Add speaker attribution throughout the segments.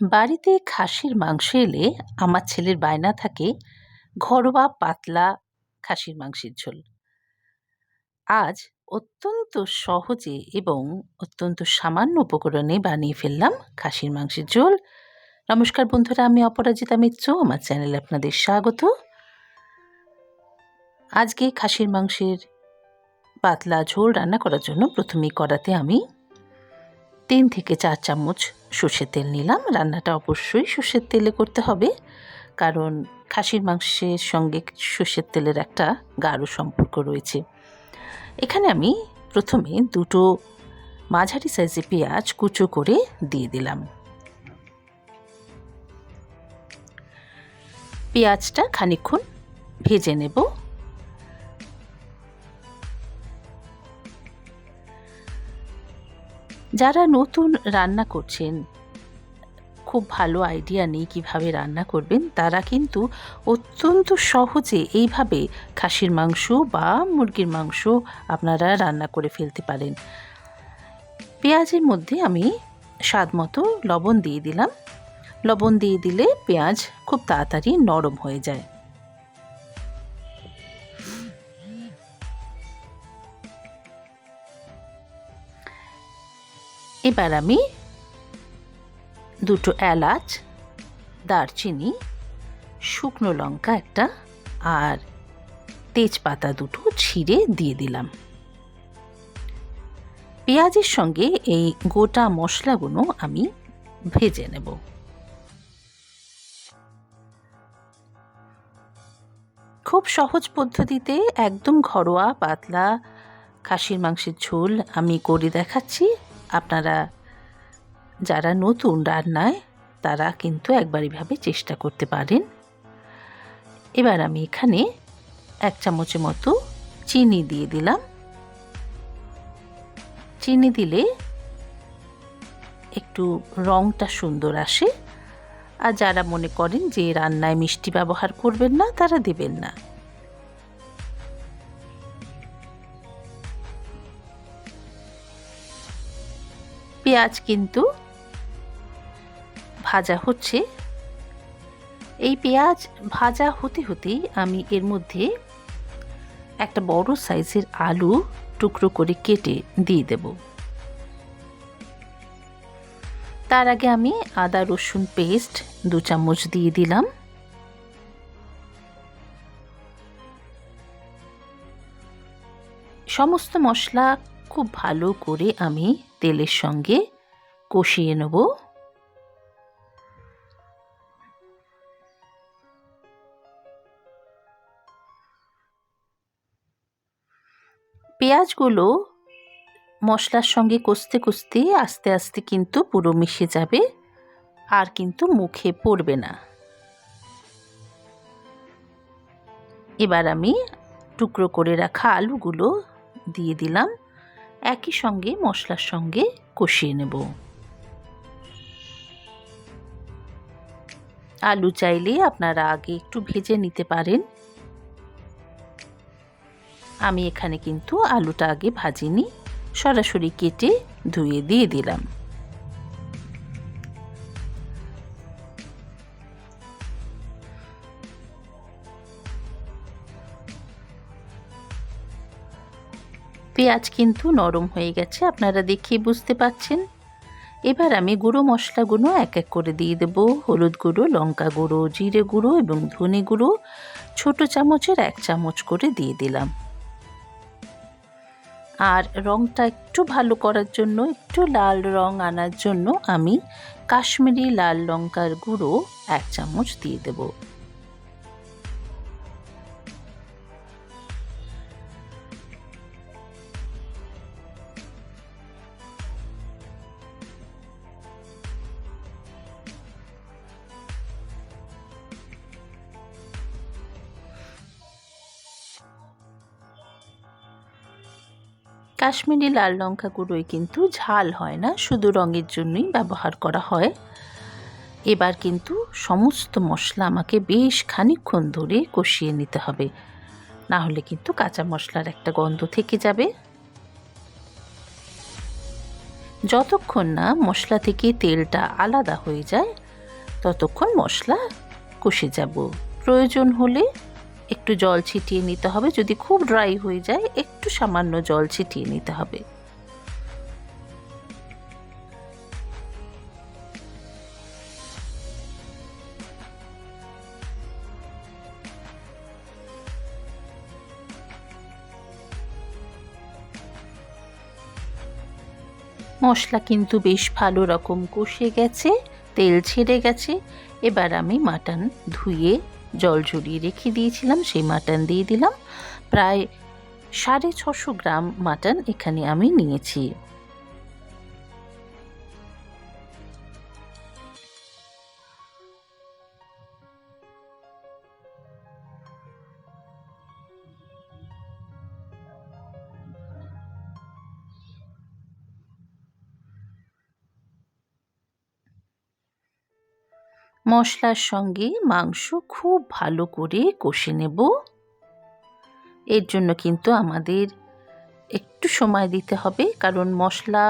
Speaker 1: বাড়িতে খাসির মাংস এলে আমার ছেলের বায়না থাকে ঘরোয়া পাতলা খাসির মাংসের ঝোল। আজ অত্যন্ত সহজে এবং অত্যন্ত সামান্য উপকরণে বানিয়ে ফেললাম খাসির মাংসের ঝোল। নমস্কার বন্ধুরা, আমি অপরাজিতা মিত্র, আমার চ্যানেলে আপনাদের স্বাগত। আজকে খাসির মাংসের পাতলা ঝোল রান্না করার জন্য প্রথমেই কড়াতে আমি তিন থেকে চার চামচ সর্ষের তেল নিলাম। রান্নাটা অবশ্যই সর্ষের তেলে করতে হবে, কারণ খাসির মাংসের সঙ্গে সর্ষের তেলের একটা গাঢ় সম্পর্ক রয়েছে। এখানে আমি প্রথমে দুটো মাঝারি সাইজে পেঁয়াজ কুচো করে দিয়ে দিলাম। পেঁয়াজটা খানিক্ষণ ভেজে নেব। যারা নতুন রান্না করছেন, খুব ভালো আইডিয়া নেই কীভাবে রান্না করবেন, তারা কিন্তু অত্যন্ত সহজে এইভাবে খাসির মাংস বা মুরগির মাংস আপনারা রান্না করে ফেলতে পারেন। পেঁয়াজের মধ্যে আমি স্বাদ মতো লবণ দিয়ে দিলাম। লবণ দিয়ে দিলে পেঁয়াজ খুব তাড়াতাড়ি নরম হয়ে যায়। এবার আমি দুটো এলাচ, দারচিনি, শুকনো লঙ্কা একটা আর তেজপাতা দুটো ছিঁড়ে দিয়ে দিলাম। পেঁয়াজের সঙ্গে এই গোটা মশলাগুলো আমি ভেজে নেব। খুব সহজ পদ্ধতিতে একদম ঘরোয়া পাতলা খাসির মাংসের ঝোল আমি করে দেখাচ্ছি। আপনারা যারা নতুন রান্নায়, তারা কিন্তু একবার এভাবে চেষ্টা করতে পারেন। এবার আমি এখানে এক চামচের মতো চিনি দিয়ে দিলাম। চিনি দিলে একটু রঙটা সুন্দর আসে। আর যারা মনে করেন যে রান্নায় মিষ্টি ব্যবহার করবেন না, তারা দেবেন না। পেঁয়াজ কিন্তু ভাজা হচ্ছে। এই পেঁয়াজ ভাজা হতে হতেই আমি এর মধ্যে একটা বড় সাইজের আলু টুকরো করে কেটে দিয়ে দেব। তার আগে আমি আদা, রসুন পেস্ট দু চামচ দিয়ে দিলাম। সমস্ত মশলা খুব ভালো করে আমি তেলের সঙ্গে কষিয়ে নেব। পেঁয়াজগুলো মশলার সঙ্গে কষতে কষতে আস্তে আস্তে কিন্তু পুরো মিশে যাবে, আর কিন্তু মুখে পড়বে না। এবার আমি টুকরো করে রাখা আলুগুলো দিয়ে দিলাম। একই সঙ্গে মশলার সঙ্গে কষিয়ে নেব। আলু চাইলে আপনারা আগে একটু ভেজে নিতে পারেন। আমি এখানে কিন্তু আলুটা আগে ভাজিনি, সরাসরি কেটে ধুয়ে দিয়ে দিলাম। পেঁয়াজ কিন্তু নরম হয়ে গেছে, আপনারা দেখিয়ে বুঝতে পাচ্ছেন। এবার আমি গুঁড়ো মশলাগুলো এক এক করে দিয়ে দেব। হলুদ গুঁড়ো, লঙ্কা গুঁড়ো, জিরে গুঁড়ো এবং ধনে গুঁড়ো ছোটো চামচের এক চামচ করে দিয়ে দিলাম। আর রঙটা একটু ভালো করার জন্য, একটু লাল রং আনার জন্য আমি কাশ্মীরি লাল লঙ্কার গুঁড়ো এক চামচ দিয়ে দেবো। কাশ্মীরি লাল লঙ্কা গুঁড়োই কিন্তু ঝাল হয় না, শুধু রঙের জন্যই ব্যবহার করা হয়। এবার কিন্তু সমস্ত মশলা আমাকে বেশ খানিক্ষণ ধরে কষিয়ে নিতে হবে। না হলে কিন্তু কাঁচা মশলার একটা গন্ধ থেকে যাবে। যতক্ষণ না মশলা থেকে তেলটা আলাদা হয়ে যায়, ততক্ষণ মশলা কষে যাব। প্রয়োজন হলে একটু জল ছিটিয়ে নিতে হবে। যদি খুব ড্রাই হয়ে যায়, একটু সামান্য জল ছিটিয়ে নিতে হবে। মশলা কিন্তু বেশ ভালো রকম কষে গেছে, তেল ছেড়ে গেছে। এবার আমি মাটন ধুয়ে জল ঝরিয়ে রেখে দিয়েছিলাম, সেই মাটন দিয়ে দিলাম। প্রায় সাড়ে ছশো গ্রাম মাটন এখানে আমি নিয়েছি। মশলার সঙ্গে মাংস খুব ভালো করে কষে নেব। এর জন্য কিন্তু আমাদের একটু সময় দিতে হবে, কারণ মশলা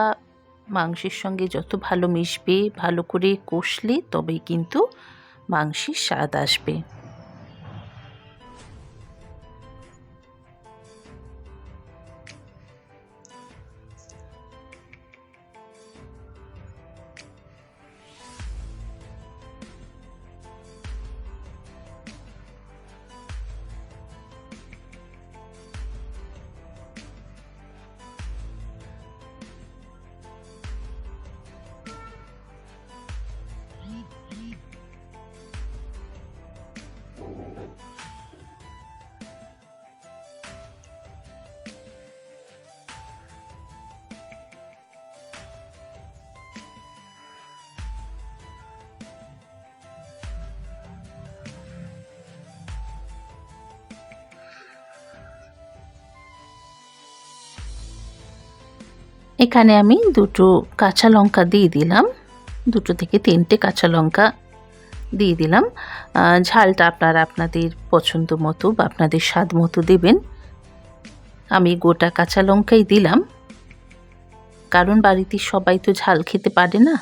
Speaker 1: মাংসের সঙ্গে যত ভালো মিশবে, ভালো করে কষলে তবেই কিন্তু মাংসের স্বাদ আসবে। এখানে আমি দুটো কাঁচা লঙ্কা দিয়ে দিলাম। দুটো থেকে তিনটে কাঁচা লঙ্কা দিয়ে দিলাম। ঝালটা আপনারা আপনাদের পছন্দ মতো বা আপনাদের স্বাদ মতো দেবেন। আমি গোটা কাঁচা লঙ্কাই দিলাম। কারণ বাড়িতে সবাই তো ঝাল খেতে পারে না।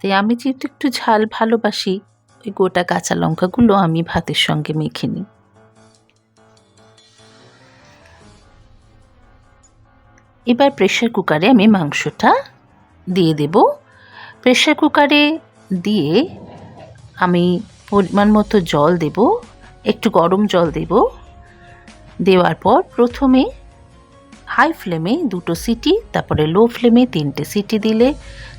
Speaker 1: তাই আমি যেহেতু একটু ঝাল ভালোবাসি, ওই গোটা কাঁচা লঙ্কাগুলো আমি ভাতের সঙ্গে মেখে নিই। এবার প্রেশার কুকারে আমি মাংসটা দিয়ে দেব। প্রেশার কুকারে দিয়ে আমি পরিমাণ মতো জল দেব, একটু গরম জল দেব। দেওয়ার পর প্রথমে হাই ফ্লেমে দুটো সিটি, তারপরে লো ফ্লেমে তিনটে সিটি দিলে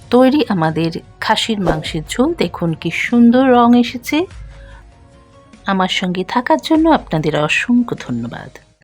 Speaker 1: তৈরি আমাদের খাসির মাংসের ঝোল। দেখুন কি সুন্দর রং এসেছে। আমার সঙ্গে থাকার জন্য আপনাদের অসংখ্য ধন্যবাদ।